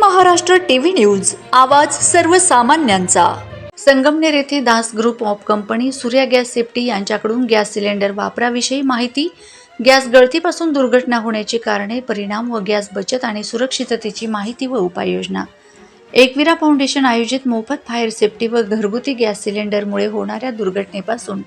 Maharashtra TV news आवाज सर्वसामान्यांचा. संगमनेर येथे Das group of company Surya gas safety यांच्याकडून गॅस सिलेंडर वापराविषयी माहिती. गॅस गळतीपासून दुर्घटना होण्याची कारणे परिणाम व गॅस बचत आणि सुरक्षिततेची माहिती व उपाययोजना. एकविरा फाउंडेशन आयोजित मोफत फायर सेफ्टी व घरगुती गॅस सिलेंडरमुळे होणाऱ्या दुर्घटनेपासून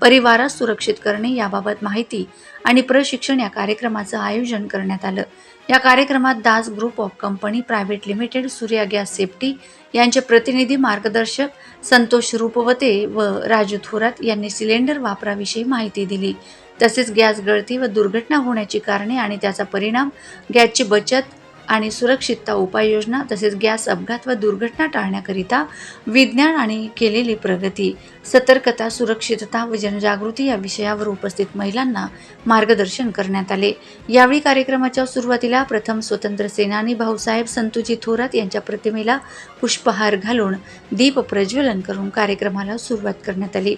परिवारास सुरक्षित करणे याबाबत माहिती आणि प्रशिक्षण या कार्यक्रमाचं आयोजन करण्यात आलं. या कार्यक्रमात Das group of company private limited Surya gas safety यांचे प्रतिनिधी मार्गदर्शक संतोष रूपवते व राजू थोरात यांनी सिलेंडर वापराविषयी माहिती दिली. तसेच गॅस गळती व दुर्घटना होण्याची कारणे आणि त्याचा परिणाम गॅसची बचत आणि सुरक्षितता उपाययोजना तसेच गॅस अपघात व दुर्घटना टाळण्याकरिता विज्ञान आणि केलेली प्रगती सतर्कता सुरक्षितता व जनजागृती या विषयावर उपस्थित महिलांना मार्गदर्शन करण्यात आले. यावेळी कार्यक्रमाच्या सुरुवातीला प्रथम स्वतंत्र सेनानी भाऊसाहेब संतुजी थोरात यांच्या प्रतिमेला पुष्पहार घालून दीप प्रज्वलन करून कार्यक्रमाला सुरुवात करण्यात आली.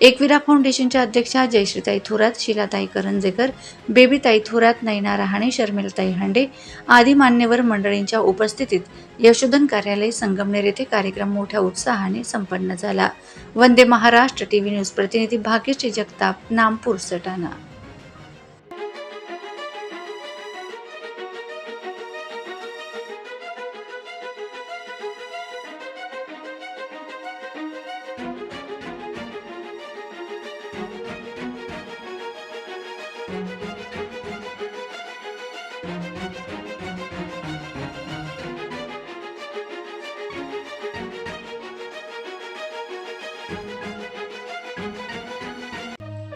एकविरा फाउंडेशनच्या अध्यक्षा जयश्रीताई थोरात शिलाताई करंजेकर बेबीताई थोरात नैना रहाणे शर्मिलताई हांडे आदी मान्यवर मंडळींच्या उपस्थितीत यशोधन कार्यालय संगमनेर येथे कार्यक्रम मोठ्या उत्साहाने संपन्न झाला. वंदे महाराष्ट्र टीव्ही न्यूज प्रतिनिधी भाग्यश्री जगताप नामपूर सटाणा.